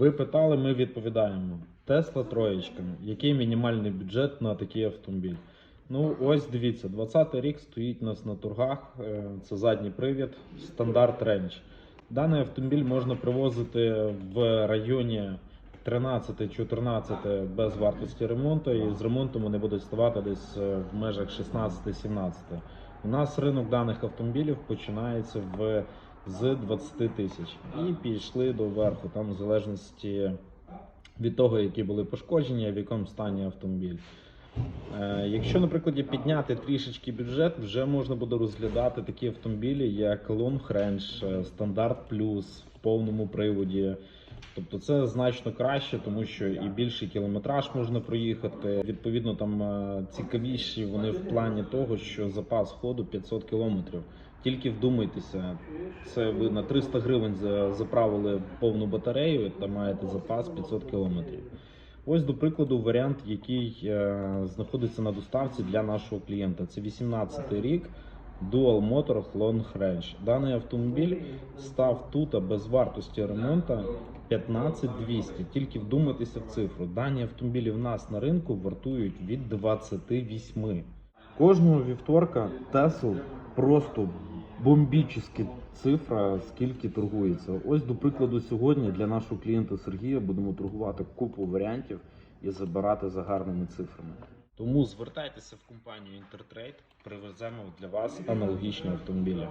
Ви питали, ми відповідаємо. Тесла троєчка. Який мінімальний бюджет на такий автомобіль? Ну, ось дивіться, 20-й рік стоїть у нас на торгах. е, Це задній привід, стандарт рейндж. Даний автомобіль можна привозити в районі 13-14 без вартості ремонту, і з ремонтом вони будуть ставати десь е, в межах 16-17. У нас ринок даних автомобілів починається в з 20 тисяч і пішли до верху, там в залежності від того, які були пошкодження, в якому стані автомобіль. Е, Якщо, наприклад, підняти трішечки бюджет, вже можна буде розглядати такі автомобілі, як Long Range, Standard Стандарт Плюс в повному приводі. Тобто це значно краще, тому що і більший кілометраж можна проїхати. Відповідно, там е, цікавіші вони в плані того, що запас ходу 500 кілометрів. Тільки вдумайтеся, це ви на 300 гривень заправили повну батарею та маєте запас 500 кілометрів. Ось, до прикладу, варіант, який е, знаходиться на доставці для нашого клієнта. Це 18 рік Dual Motor Long Range. Даний автомобіль став тут без вартості ремонту 15200. Тільки вдумайтеся в цифру. Дані автомобілі в нас на ринку вартують від 28. Кожного вівторка Тесл просто бомбічна цифра, скільки торгується. Ось, до прикладу, сьогодні для нашого клієнта Сергія будемо торгувати купу варіантів і забирати за гарними цифрами. Тому звертайтеся в компанію Intertrade, привеземо для вас аналогічні автомобілі.